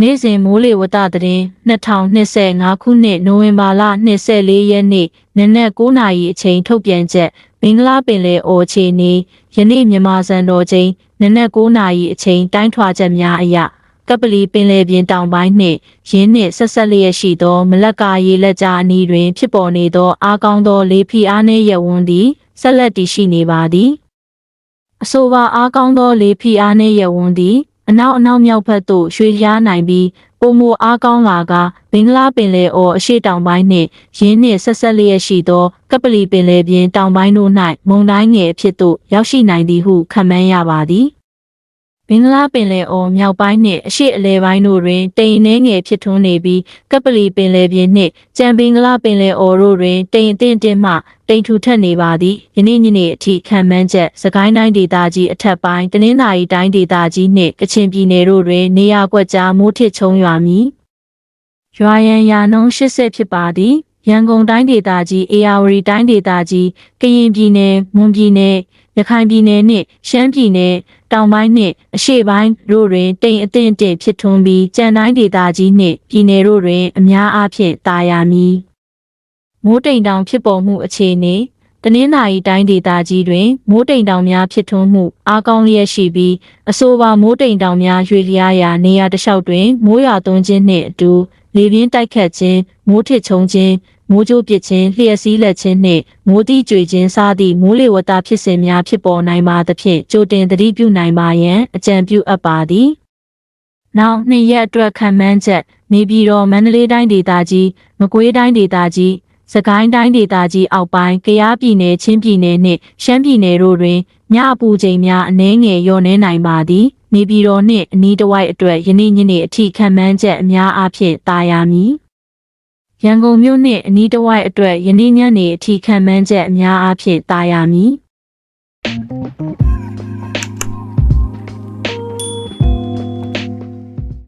နေ့စဉ်မိုးလေဝသသတင်း2025ခုနှစ်နိုဝင်ဘာလ24ရက်နေ့နနက်9:00နာရီအချိန်ထုတ်ပြန်ချက်မင်္ဂလာပင်လယ်အော်ခြေနေယနေ့မြန်မာစံတော်ချိန်နနက်9:00နာရီအချိန်တိုင်းထွာချက်များအရကပလီပင်လယ်ပြင်တောင်ပိုင်းနှင့်ရင်းနှင့်ဆက်ဆက်လျက်ရှိသောမလက္ကာရေလက်ကြားအနီးတွင်ဖြစ်ပေါ်နေသောအားကောင်းသောလေဖိအားနည်းရဝန်းသည်ဆက်လက်တည်ရှိနေပါသည်အဆိုပါအားကောင်းသောလေဖိအားနှင့်ရဝန်းသည် အနောက်အနောက်မြောက်ဘက်သို့ရွှေ့လျားနိုင်ပြီးပုံမအားကောင်းလာကဘင်္ဂလားပင်လယ်အော်အရှေ့တောင်ပိုင်းနှင့်ရင်းနှင့်ဆက်ဆက်လျက်ရှိသောကပလီပင်လယ်ပြင်တောင်ပိုင်းတို့၌မုန်တိုင်းငယ်အဖြစ်သို့ရောက်ရှိနိုင်သည်ဟုခန့်မှန်းရပါသည် ဘင်္ဂလားပင်လယ်အော်မြောက်ပိုင်းနှင့်အရှေ့အလယ်ပိုင်းတို့တွင်တိမ်အနှဲငယ်ဖြစ်ထွန်းနေပြီးကပလီပင်လယ်ပြင်နှင့်ကြံဘင်္ဂလားပင်လယ်အော်တို့တွင်တိမ်အထင်တင်မှတိမ်ထူထပ်နေပါသည်ယနေ့ညနေအထိခံမှန်းချက်စကိုင်းတိုင်းဒေသကြီးအထက်ပိုင်းတနင်္သာရီတိုင်းဒေသကြီးနှင့်ကချင်ပြည်နယ်တို့တွင်နေရာကွက်ကြားမိုးထစ်ချုံရွာမည်ရွာရန်ရာနှုန်း80ဖြစ်ပါသည် ရန်ကုန်တိုင်းဒေသကြီးအေရဝတီတိုင်းဒေသကြီးကရင်ပြည်နယ်မွန်ပြည်နယ်ရခိုင်ပြည်နယ်နှင့်ရှမ်းပြည်နယ်တောင်ပိုင်းနှင့်အရှေ့ပိုင်းတို့တွင်တိမ်အထင်တင်ဖြစ်ထွန်းပြီးကြံတိုင်းဒေသကြီးနှင့်ပြည်နယ်တို့တွင်အများအားဖြင့်တာယာမည်မိုးတိမ်တောင်ဖြစ်ပေါ်မှုအခြေအနေတနင်္သာရီတိုင်းဒေသကြီးတွင်မိုးတိမ်တောင်များဖြစ်ထွန်းမှုအားကောင်းလျက်ရှိပြီးအဆိုပါမိုးတိမ်တောင်များရွေလျားရာနေရာတစ်လျှောက်တွင်မိုးရွာသွန်းခြင်းနှင့်အတူလေပြင်းတိုက်ခတ်ခြင်းမိုးထစ်ချုံခြင်း မိုးကြိုးပစ်ခြင်းလျှက်စီးလက်ခြင်းနှင့်မိုးတိကျွေခြင်းစသည့်မိုးလေဝသဖြစ်စဉ်များဖြစ်ပေါ်နိုင်ပါသဖြင့်ကြိုတင်သတိပြုနိုင်ပါရန်အကြံပြုအပ်ပါသည်နောက်နှစ်ရက်အတွက်ခံမှန်းချက်နေပြည်တော်မန္တလေးတိုင်းဒေသကြီးမကွေးတိုင်းဒေသကြီးစကိုင်းတိုင်းဒေသကြီးအောက်ပိုင်းကယားပြည်နယ်ချင်းပြည်နယ်နှင့်ရှမ်းပြည်နယ်တို့တွင်ညအပူချိန်များအနည်းငယ်လျော့နည်းနိုင်ပါသည်နေပြည်တော်နှင့်အနီးတစ်ဝိုက်အတွက်ယနေ့ညနေအထိခံမှန်းချက်အများအားဖြင့်တာယာမည် ရန်ကုန်မြို့နှင့်အနီးတစ်ဝိုက်အတွက်ယနေ့ညနေအထိခံမှန်းချက်အများအားဖြင့်တာယာမည်